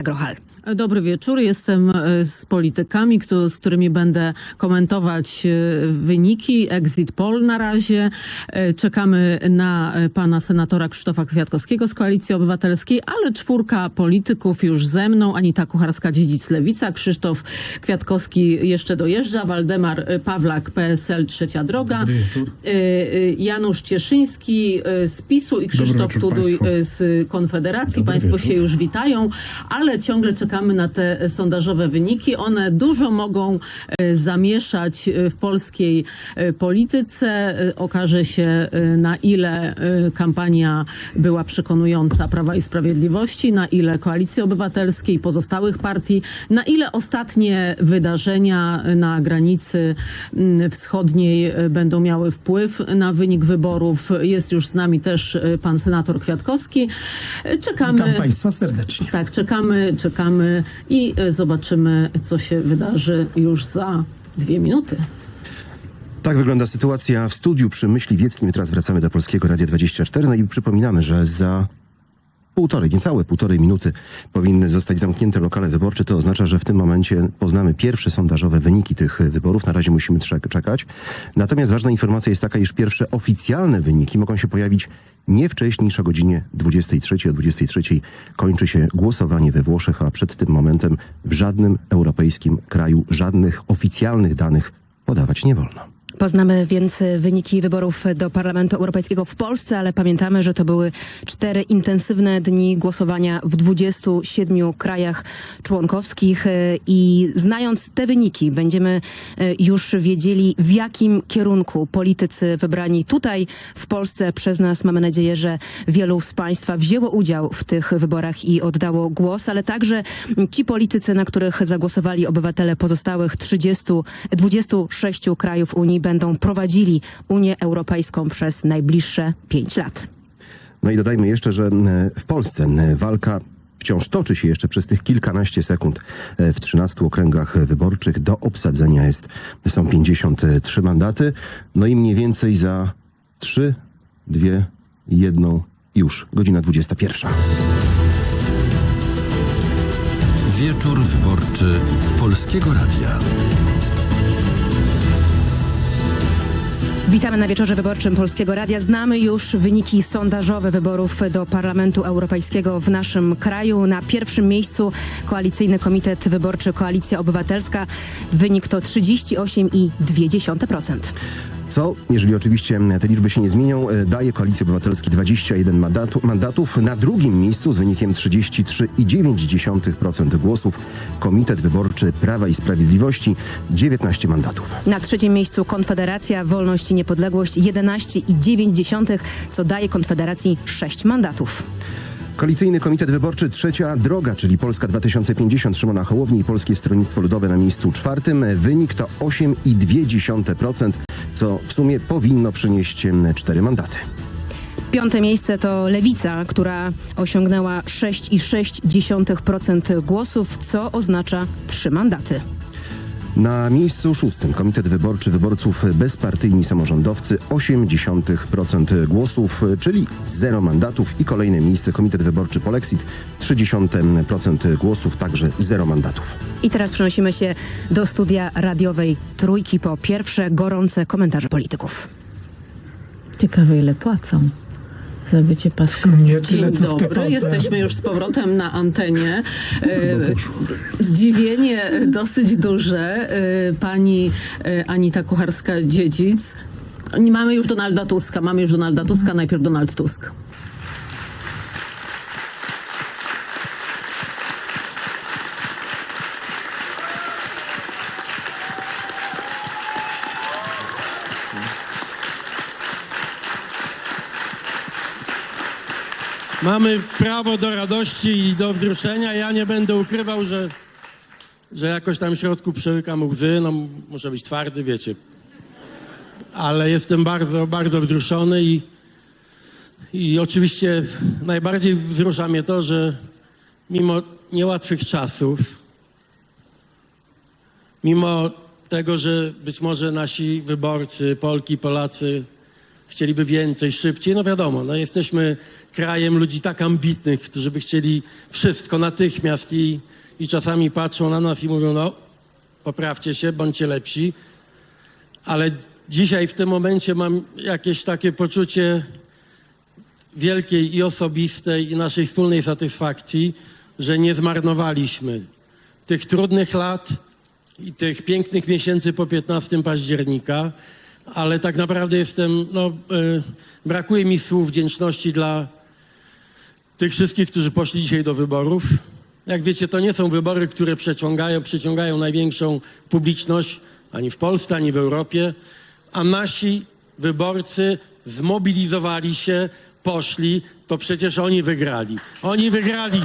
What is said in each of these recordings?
Grojal. Dobry wieczór. Jestem e, z politykami, kto, z którymi będę komentować e, wyniki. Exit poll na razie. E, Czekamy na pana senatora Krzysztofa Kwiatkowskiego z Koalicji Obywatelskiej, ale czwórka polityków już ze mną. Anita Kucharska-Dziedzic Lewica, Krzysztof Kwiatkowski jeszcze dojeżdża, Waldemar Pawlak PSL Trzecia Droga, Janusz Cieszyński z PiSu i Krzysztof Tuduj z Konfederacji. Dobry Państwo wieczór. się już witają, ale ciągle czekamy na te sondażowe wyniki. One dużo mogą e, zamieszać e, w polskiej e, polityce. Okaże się, na ile kampania była przekonująca Prawa i Sprawiedliwości, na ile Koalicji Obywatelskiej, pozostałych partii, na ile ostatnie wydarzenia na granicy mm, wschodniej będą miały wpływ na wynik wyborów. Jest już z nami też pan senator Kwiatkowski. Czekamy. Witam Państwa serdecznie. Tak, czekamy, czekamy i e, zobaczymy, co się wydarzy już za dwie minuty. Tak wygląda sytuacja w studiu przy Myśliwieckim. Teraz wracamy do Polskiego Radia 24. No i przypominamy, że za półtorej, niecałe półtorej minuty powinny zostać zamknięte lokale wyborcze. To oznacza, że w tym momencie poznamy pierwsze sondażowe wyniki tych wyborów. Na razie musimy czek- czekać. Natomiast ważna informacja jest taka, iż pierwsze oficjalne wyniki mogą się pojawić nie wcześniej niż o godzinie 23. O 23 kończy się głosowanie we Włoszech, a przed tym momentem w żadnym europejskim kraju żadnych oficjalnych danych podawać nie wolno. Poznamy więc wyniki wyborów do Parlamentu Europejskiego w Polsce, ale pamiętamy, że to były cztery intensywne dni głosowania w 27 krajach członkowskich i znając te wyniki będziemy e, już wiedzieli w jakim kierunku politycy wybrani tutaj w Polsce przez nas. Mamy nadzieję, że wielu z Państwa wzięło udział w tych wyborach i oddało głos, ale także ci politycy, na których zagłosowali obywatele pozostałych 30, 26 krajów Unii będą prowadzili Unię Europejską przez najbliższe pięć lat. No i dodajmy jeszcze, że e, w Polsce e, walka wciąż toczy się jeszcze przez tych kilkanaście sekund e, w 13 okręgach wyborczych. Do obsadzenia jest, są 53 mandaty. No i mniej więcej za 3, 2, 1 już. Godzina 21. Wieczór wyborczy Polskiego Radia. Witamy na wieczorze wyborczym Polskiego Radia. Znamy już wyniki sondażowe wyborów do Parlamentu Europejskiego w naszym kraju. Na pierwszym miejscu Koalicyjny Komitet Wyborczy Koalicja Obywatelska. Wynik to 38,2%. Co, jeżeli oczywiście te liczby się nie zmienią, e, daje Koalicji Obywatelskiej 21 mandatu, mandatów. Na drugim miejscu z wynikiem 33,9% głosów Komitet Wyborczy Prawa i Sprawiedliwości 19 mandatów. Na trzecim miejscu Konfederacja Wolność i Niepodległość 11,9, co daje Konfederacji 6 mandatów. Koalicyjny Komitet Wyborczy Trzecia Droga, czyli Polska 2050 Szymona Hołowni i Polskie Stronnictwo Ludowe na miejscu czwartym. Wynik to 8,2%, co w sumie powinno przynieść cztery mandaty. Piąte miejsce to Lewica, która osiągnęła 6,6% głosów, co oznacza trzy mandaty. Na miejscu szóstym Komitet Wyborczy Wyborców Bezpartyjni Samorządowcy 0,8% głosów, czyli zero mandatów i kolejne miejsce Komitet Wyborczy Polexit 0,3% głosów, także zero mandatów. I teraz przenosimy się do studia radiowej Trójki po pierwsze gorące komentarze polityków. Ciekawe ile płacą za bycie paską. Nie Dzień dobry, jesteśmy już z powrotem na antenie. E, Zdziwienie dosyć duże. E, Pani e, Anita Kucharska-Dziedzic. Nie Mamy już Donalda Tuska, mamy już Donalda Tuska, najpierw Donald Tusk. Mamy prawo do radości i do wzruszenia. Ja nie będę ukrywał, że, że jakoś tam w środku przełykam łzy. No, muszę być twardy, wiecie. Ale jestem bardzo, bardzo wzruszony i, i oczywiście najbardziej wzrusza mnie to, że mimo niełatwych czasów, mimo tego, że być może nasi wyborcy, Polki, Polacy chcieliby więcej, szybciej. No wiadomo, no jesteśmy krajem ludzi tak ambitnych, którzy by chcieli wszystko natychmiast i, i czasami patrzą na nas i mówią, no poprawcie się, bądźcie lepsi. Ale dzisiaj w tym momencie mam jakieś takie poczucie wielkiej i osobistej i naszej wspólnej satysfakcji, że nie zmarnowaliśmy tych trudnych lat i tych pięknych miesięcy po 15 października, ale tak naprawdę jestem, no, y, brakuje mi słów wdzięczności dla tych wszystkich, którzy poszli dzisiaj do wyborów. Jak wiecie, to nie są wybory, które przeciągają, przyciągają największą publiczność ani w Polsce, ani w Europie, a nasi wyborcy zmobilizowali się, poszli, to przecież oni wygrali. Oni wygrali.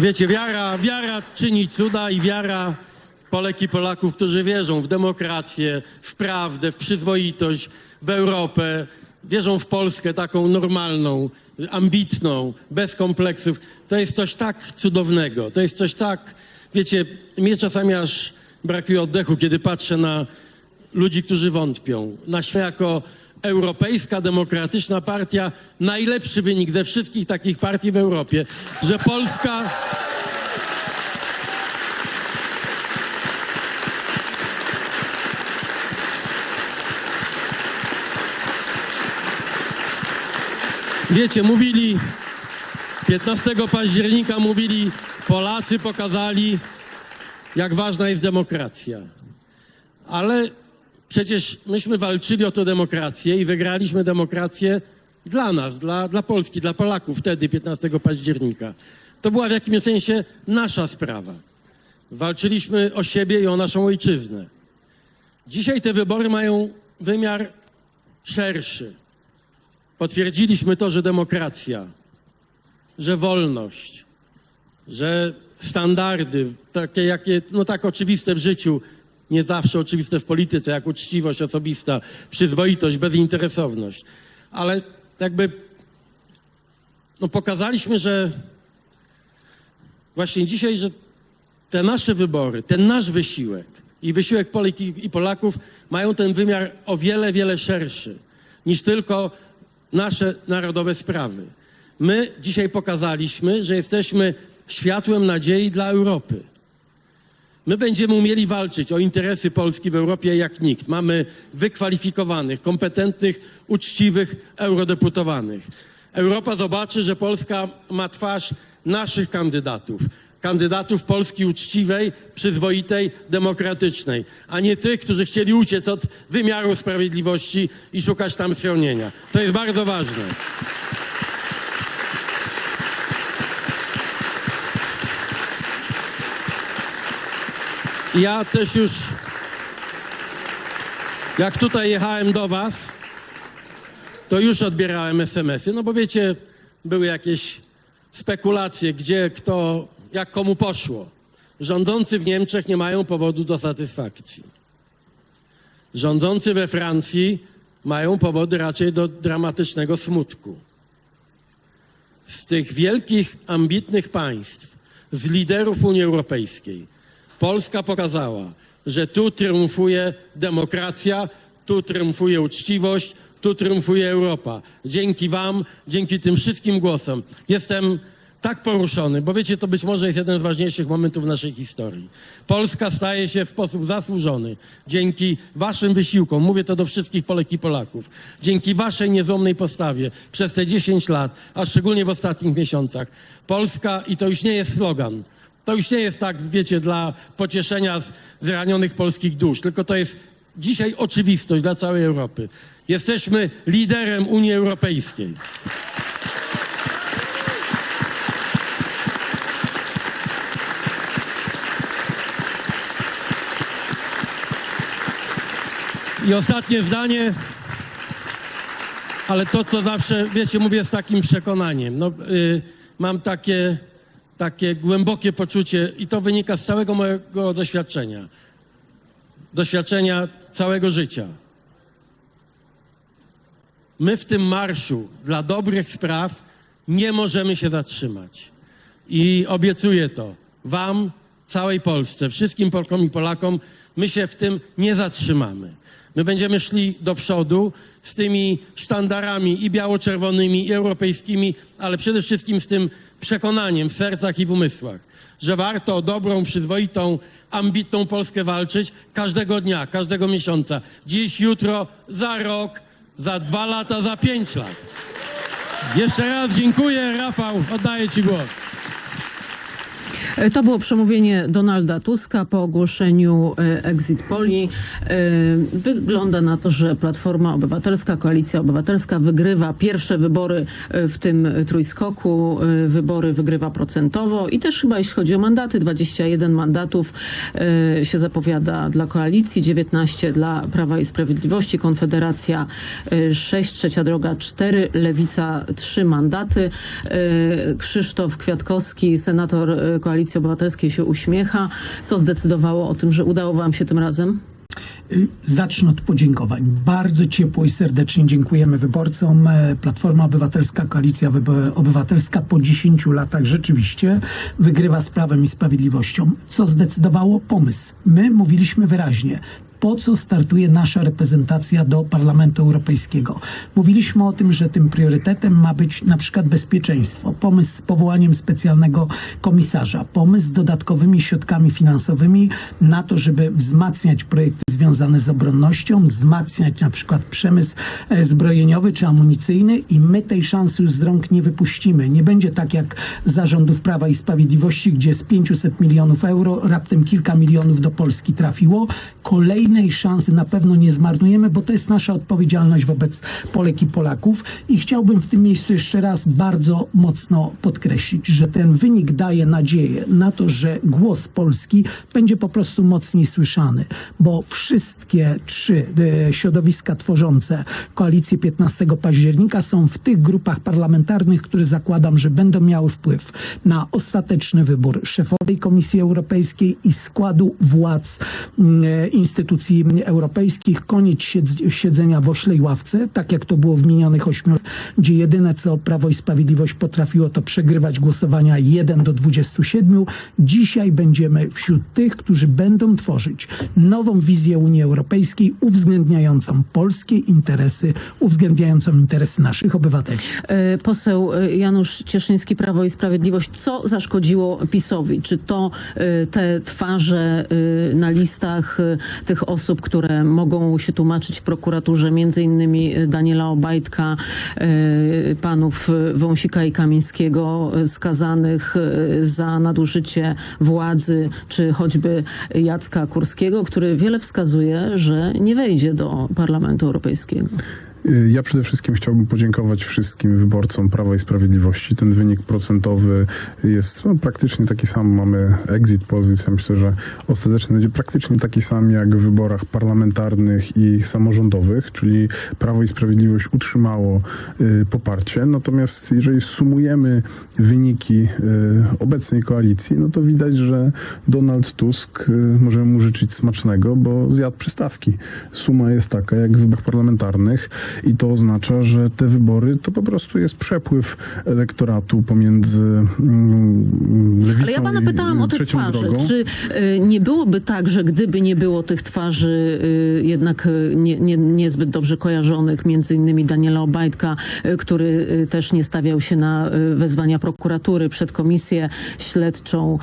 Wiecie, wiara, wiara czyni cuda i wiara Polek i Polaków, którzy wierzą w demokrację, w prawdę, w przyzwoitość, w Europę, wierzą w Polskę taką normalną, ambitną, bez kompleksów. To jest coś tak cudownego. To jest coś tak, wiecie, mnie czasami aż brakuje oddechu, kiedy patrzę na ludzi, którzy wątpią. Na świat jako europejska, demokratyczna partia, najlepszy wynik ze wszystkich takich partii w Europie, że Polska... Wiecie, mówili 15 października mówili, Polacy pokazali, jak ważna jest demokracja. Ale przecież myśmy walczyli o tę demokrację i wygraliśmy demokrację dla nas, dla, dla Polski, dla Polaków wtedy, 15 października. To była w jakimś sensie nasza sprawa. Walczyliśmy o siebie i o naszą ojczyznę. Dzisiaj te wybory mają wymiar szerszy. Potwierdziliśmy to, że demokracja, że wolność, że standardy, takie jakie, no tak oczywiste w życiu, nie zawsze oczywiste w polityce, jak uczciwość osobista, przyzwoitość, bezinteresowność. Ale jakby no pokazaliśmy, że właśnie dzisiaj, że te nasze wybory, ten nasz wysiłek i wysiłek Polek i Polaków mają ten wymiar o wiele, wiele szerszy niż tylko nasze narodowe sprawy. My dzisiaj pokazaliśmy, że jesteśmy światłem nadziei dla Europy. My będziemy umieli walczyć o interesy Polski w Europie jak nikt. Mamy wykwalifikowanych, kompetentnych, uczciwych eurodeputowanych. Europa zobaczy, że Polska ma twarz naszych kandydatów. Kandydatów Polski uczciwej, przyzwoitej, demokratycznej, a nie tych, którzy chcieli uciec od wymiaru sprawiedliwości i szukać tam schronienia. To jest bardzo ważne. Ja też już, jak tutaj jechałem do Was, to już odbierałem SMS-y, no bo wiecie, były jakieś spekulacje, gdzie, kto, jak komu poszło. Rządzący w Niemczech nie mają powodu do satysfakcji. Rządzący we Francji mają powody raczej do dramatycznego smutku. Z tych wielkich, ambitnych państw, z liderów Unii Europejskiej, Polska pokazała, że tu triumfuje demokracja, tu triumfuje uczciwość, tu triumfuje Europa. Dzięki Wam, dzięki tym wszystkim głosom jestem tak poruszony, bo wiecie, to być może jest jeden z ważniejszych momentów naszej historii. Polska staje się w sposób zasłużony dzięki Waszym wysiłkom, mówię to do wszystkich Polek i Polaków, dzięki Waszej niezłomnej postawie przez te 10 lat, a szczególnie w ostatnich miesiącach. Polska, i to już nie jest slogan, to już nie jest tak, wiecie, dla pocieszenia zranionych polskich dusz, tylko to jest dzisiaj oczywistość dla całej Europy. Jesteśmy liderem Unii Europejskiej. I ostatnie zdanie, ale to, co zawsze, wiecie, mówię z takim przekonaniem. No, y, mam takie takie głębokie poczucie i to wynika z całego mojego doświadczenia. Doświadczenia całego życia. My w tym marszu dla dobrych spraw nie możemy się zatrzymać. I obiecuję to Wam, całej Polsce, wszystkim Polkom i Polakom, my się w tym nie zatrzymamy. My będziemy szli do przodu z tymi sztandarami i biało-czerwonymi, i europejskimi, ale przede wszystkim z tym przekonaniem w sercach i w umysłach, że warto o dobrą, przyzwoitą, ambitną Polskę walczyć każdego dnia, każdego miesiąca. Dziś, jutro, za rok, za dwa lata, za pięć lat. Jeszcze raz dziękuję. Rafał, oddaję Ci głos. E, To było przemówienie Donalda Tuska po ogłoszeniu e, exit poli. E, Wygląda na to, że Platforma Obywatelska, Koalicja Obywatelska wygrywa pierwsze wybory w tym trójskoku. Wybory wygrywa procentowo i też chyba jeśli chodzi o mandaty, 21 mandatów się zapowiada dla Koalicji, 19 dla Prawa i Sprawiedliwości, Konfederacja 6, Trzecia Droga 4, Lewica 3 mandaty. Krzysztof Kwiatkowski, senator e, Koalicji Obywatelskiej się uśmiecha. Co zdecydowało o tym, że udało wam się tym razem? Y, Zacznę od podziękowań. Bardzo ciepło i serdecznie dziękujemy wyborcom. E, Platforma Obywatelska, Koalicja Obywatelska po 10 latach rzeczywiście wygrywa z Prawem i Sprawiedliwością. Co zdecydowało? Pomysł. My mówiliśmy wyraźnie. Po co startuje nasza reprezentacja do Parlamentu Europejskiego? Mówiliśmy o tym, że tym priorytetem ma być na przykład bezpieczeństwo, pomysł z powołaniem specjalnego komisarza, pomysł z dodatkowymi środkami finansowymi na to, żeby wzmacniać projekty związane z obronnością, wzmacniać na przykład przemysł e, zbrojeniowy czy amunicyjny i my tej szansy już z rąk nie wypuścimy. Nie będzie tak jak zarządów Prawa i Sprawiedliwości, gdzie z 500 milionów euro raptem kilka milionów do Polski trafiło. Kolejnej szansy na pewno nie zmarnujemy, bo to jest nasza odpowiedzialność wobec Polek i Polaków i chciałbym w tym miejscu jeszcze raz bardzo mocno podkreślić, że ten wynik daje nadzieję na to, że głos Polski będzie po prostu mocniej słyszany, bo wszystkie trzy e, środowiska tworzące koalicję 15 października są w tych grupach parlamentarnych, które zakładam, że będą miały wpływ na ostateczny wybór szefowej Komisji Europejskiej i składu władz mm, e, instytucji europejskich. Koniec siedz- siedzenia w oślej ławce, tak jak to było w minionych ośmiu, gdzie jedyne co Prawo i Sprawiedliwość potrafiło to przegrywać głosowania 1 do 27. Dzisiaj będziemy wśród tych, którzy będą tworzyć nową wizję Unii Europejskiej uwzględniającą polskie interesy, uwzględniającą interesy naszych obywateli. E, Poseł e, Janusz Cieszyński, Prawo i Sprawiedliwość. Co zaszkodziło PiSowi? Czy to e, te twarze na listach e, osób, które mogą się tłumaczyć w prokuraturze, między innymi e, Daniela Obajtka, e, panów Wąsika i Kamińskiego, e, skazanych za nadużycie władzy, czy choćby Jacka Kurskiego, który wiele wskazuje, że nie wejdzie do Parlamentu Europejskiego. Y, Ja przede wszystkim chciałbym podziękować wszystkim wyborcom Prawa i Sprawiedliwości. Ten wynik procentowy jest no, praktycznie taki sam. Mamy exit więc ja myślę, że ostateczny będzie praktycznie taki sam jak w wyborach parlamentarnych i samorządowych, czyli Prawo i Sprawiedliwość utrzymało y, poparcie. Natomiast jeżeli sumujemy wyniki y, obecnej koalicji, no to widać, że Donald Tusk, y, możemy mu życzyć smacznego, bo zjadł przystawki. Suma jest taka jak w wyborach parlamentarnych i to oznacza, że te wybory to po prostu jest przepływ elektoratu pomiędzy mm, lewicą Ale ja pana i pytałam o te twarze. drogą. Czy y, nie byłoby tak, że gdyby nie było tych twarzy y, jednak y, nie, nie, niezbyt dobrze kojarzonych, między innymi Daniela Obajtka, który też nie stawiał się na wezwania prokuratury przed komisję śledczą,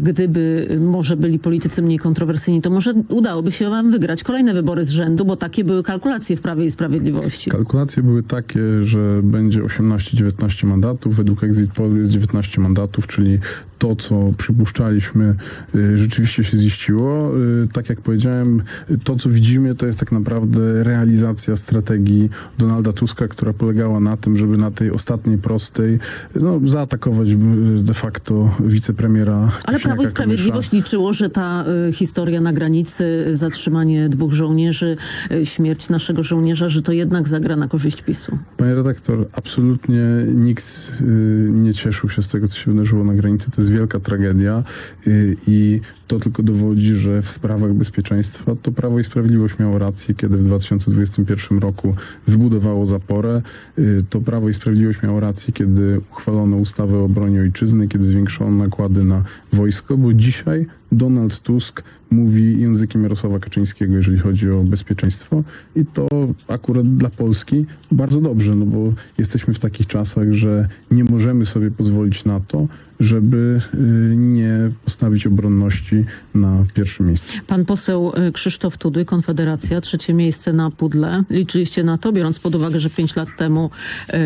gdyby może byli politycy mniej kontrowersyjni, to może udałoby się wam wygrać kolejne wybory z rzędu, bo takie były kalkulacje w Prawie i Sprawiedliwości. Kalkulacje były takie, że będzie 18-19 mandatów, według Exit Poll jest 19 mandatów, czyli to, co przypuszczaliśmy, y, rzeczywiście się ziściło. Y, Tak jak powiedziałem, y, to, co widzimy, to jest tak naprawdę realizacja strategii Donalda Tuska, która polegała na tym, żeby na tej ostatniej prostej no, zaatakować y, de facto wicepremiera Ale Prawo i. Sprawiedliwość liczyło, że ta y, historia na granicy, zatrzymanie dwóch żołnierzy, y, śmierć naszego żołnierza, że to jednak zagra na korzyść PiSu. Panie redaktor, absolutnie nikt y, nie cieszył się z tego, co się wydarzyło na granicy. To jest jest wielka tragedia y, i to tylko dowodzi, że w sprawach bezpieczeństwa to Prawo i Sprawiedliwość miało rację, kiedy w 2021 roku wybudowało zaporę. Y, To Prawo i Sprawiedliwość miało rację, kiedy uchwalono ustawę o obronie ojczyzny, kiedy zwiększono nakłady na wojsko, bo dzisiaj Donald Tusk mówi językiem Jarosława Kaczyńskiego, jeżeli chodzi o bezpieczeństwo i to akurat dla Polski bardzo dobrze, no bo jesteśmy w takich czasach, że nie możemy sobie pozwolić na to, żeby y, nie postawić obronności na pierwszym miejscu. Pan poseł y, Krzysztof Tudy, Konfederacja, trzecie miejsce na pudle. Liczyliście na to, biorąc pod uwagę, że pięć lat temu y,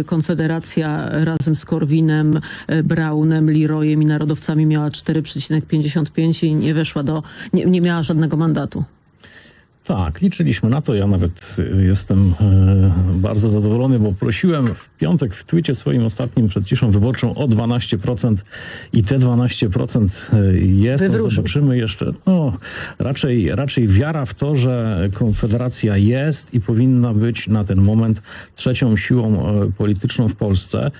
y, Konfederacja razem z Korwinem, Braunem, Leroyem i Narodowcami miała 4,55 i nie weszła do, nie, nie miała żadnego mandatu. Tak, liczyliśmy na to. Ja nawet y, jestem e, bardzo zadowolony, bo prosiłem w piątek w twicie swoim ostatnim przed ciszą wyborczą o 12% i te 12% jest. No, zobaczymy jeszcze. No, raczej, raczej wiara w to, że Konfederacja jest i powinna być na ten moment trzecią siłą polityczną w Polsce.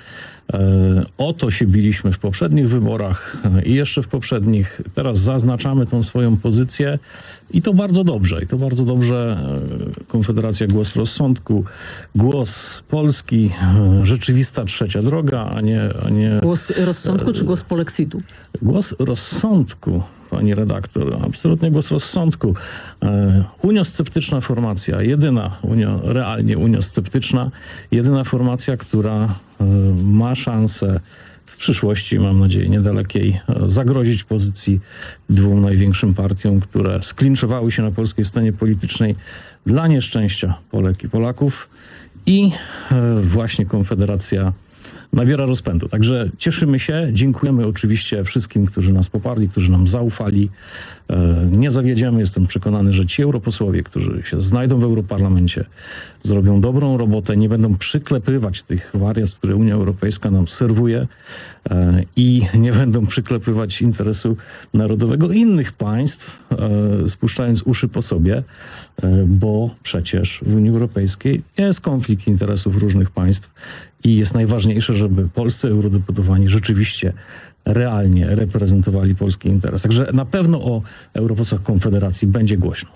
E, O to się biliśmy w poprzednich wyborach e, i jeszcze w poprzednich. Teraz zaznaczamy tą swoją pozycję i to bardzo dobrze. I to bardzo dobrze. e, Konfederacja głos rozsądku, głos Polski, rzeczywista trzecia droga, a nie, a nie Głos rozsądku czy głos polexitu? Głos rozsądku, pani redaktor, absolutnie głos rozsądku. E, uniosceptyczna formacja, jedyna, unio, realnie uniosceptyczna, jedyna formacja, która ma szansę w przyszłości, mam nadzieję, niedalekiej, e, zagrozić pozycji dwóm największym partiom, które sklinczowały się na polskiej scenie politycznej dla nieszczęścia Polek i Polaków. I e, właśnie Konfederacja nabiera rozpędu. Także cieszymy się, dziękujemy oczywiście wszystkim, którzy nas poparli, którzy nam zaufali. E, Nie zawiedziemy, jestem przekonany, że ci europosłowie, którzy się znajdą w Europarlamencie, zrobią dobrą robotę, nie będą przyklepywać tych wariat, które Unia Europejska nam serwuje e, i nie będą przyklepywać interesu narodowego innych państw, e, spuszczając uszy po sobie, bo przecież w Unii Europejskiej jest konflikt interesów różnych państw i jest najważniejsze, żeby polscy eurodeputowani rzeczywiście realnie reprezentowali polski interes. Także na pewno o europosłach Konfederacji będzie głośno.